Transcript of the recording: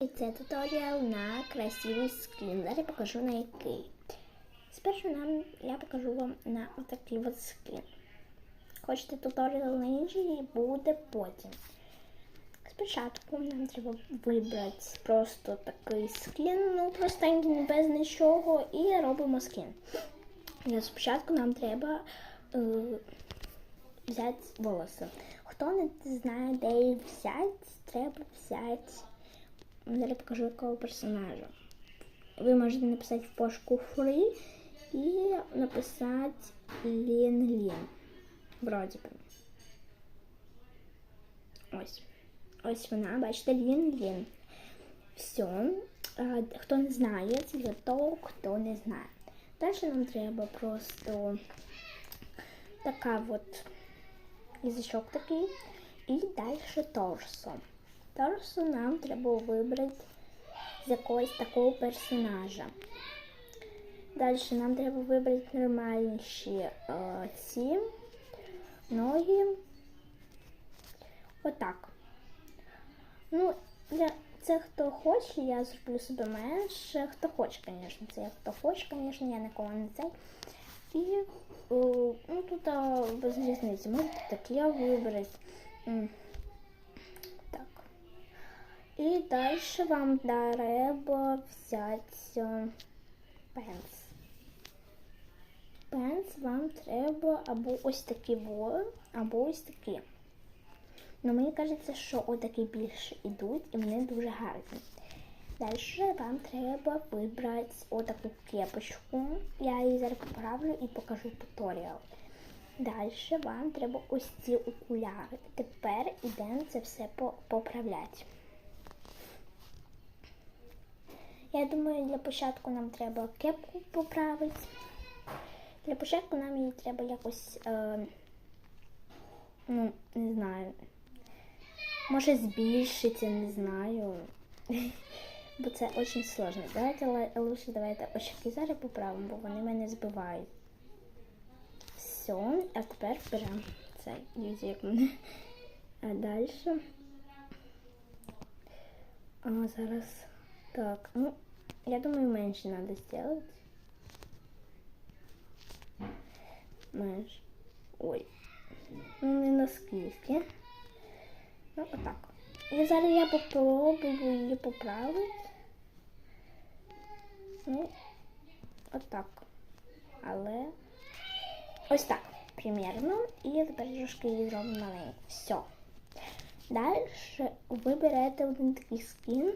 Це туторіал на красивий скін. Зараз я покажу на який. Спершу нам я покажу вам на отакий от скін. Хочете туторіал на інший, буде потім. Спочатку нам треба вибрати просто такий скін, ну простенький, без нічого, і робимо скін. І спочатку нам треба е, взяти волоси. Хто не знає, де їх взяти, треба взяти. Зараз покажу якого персонажа. Ви можете написати в пошуку free і написати Лін Лін. Вроді би. Ось. Ось вона, бачите, Лін Лін. Все. А, Хто не знає, це для того, хто не знає. Далі нам треба просто така от язичок такий. І далі торсо. Торсо нам треба вибрати з якогось такого персонажа. Далі нам треба вибрати нормальніші е, ці ноги. Отак. Ну, для це хто хоче, я зроблю себе менше. Хто хоче, звісно, це я хто хоче, звісно, я нікого не цей. І о, ну, тут а, без різниці. Можете таке вибрати. І далі вам треба взяти пенс. Пенс вам треба або ось такі во, або ось такі. Ну, мені кажеться, що отакі більше йдуть і вони дуже гарні. Далі вам треба вибрати отаку кепочку. Я її зараз поправлю і покажу туторіал. Далі вам треба ось ці окуляри. Тепер ідемо це все поправляти. Я думаю, для початку нам треба кепку поправити. Для початку нам її треба якось, е, ну, не знаю, може збільшити, не знаю. Бо це дуже сложно. Давайте лучше давайте очки зараз поправимо, бо вони мене збивають. Все, а тепер беремо цей мене. А далі. А зараз. Так, ну, я думаю, менше треба зробити. Менше. Ой. Ну, не наскільки. Ну, отак. І зараз я попробую її поправити. Ну, отак. Але ось так, примірно. І тепер трошки її зробимо маленьку. Все. Далі ви берете один такий скін.